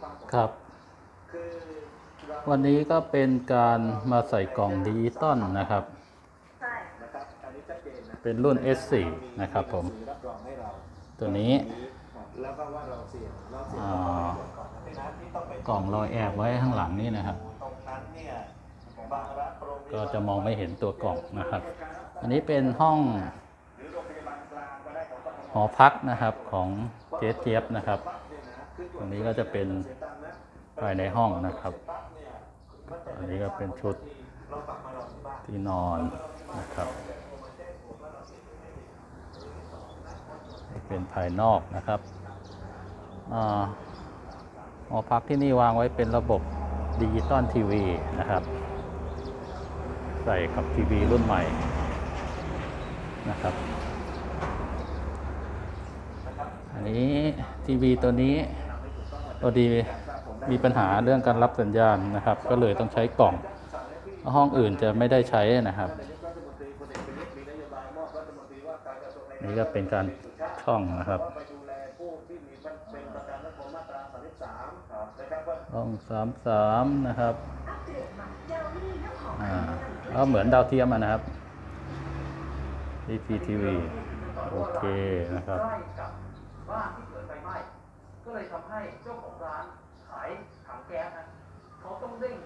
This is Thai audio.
ความปลอดภัยครับคือเราวันนี้ก็เป็นการมาใส่กล่องดิจิตอลนะครับใช่นะครับอันนี้ชัดเจนนะเป็นรุ่น S4 นะครับผมรับรองให้เราตัวนี้แล้วก็ว่าเราเสี่ยงเราเสี่ยงอ่าก่อนนะพี่นัทที่ต้องไปกล่องรอยแอบไว้ข้างหลังนี่นะครับตรงนั้นเนี่ยบางรัฐโรงพยาบาลก็จะมองไม่เห็นตัวกล่องนะครับ อันนี้เป็นห้องหรือโรงพยาบาลกลางก็ได้ของกทมหอพักนะครับของเจสเจี๊ยบนะครับ ปั๊บเนี่ยนะคือตรงนี้ก็จะเป็นภายในห้องนะครับ อันนี้ก็เป็นชุดที่นอนนะครับ เป็นภายนอกนะครับอาหอพักที่นี่วางไว้เป็นระบบดิจิตอลทีวีนะครับ ใส่กับทีวีรุ่นใหม่นะครับ อันนี้ทีวีตัวนี้ พอดีมีปัญหาเรื่องการรับสัญญาณนะครับ ก็เลยต้องใช้กล่อง ห้องอื่นจะไม่ได้ใช้นะครับนี่ก็เป็นการช่องนะครับห้องสามสามนะครับอ่าก็เหมือนดาวเทียมนะครับ DPTV โอเคนะครับ ก็เลยทำให้เจ้าของร้านขายถังแก๊สนะเขาต้องเร่ง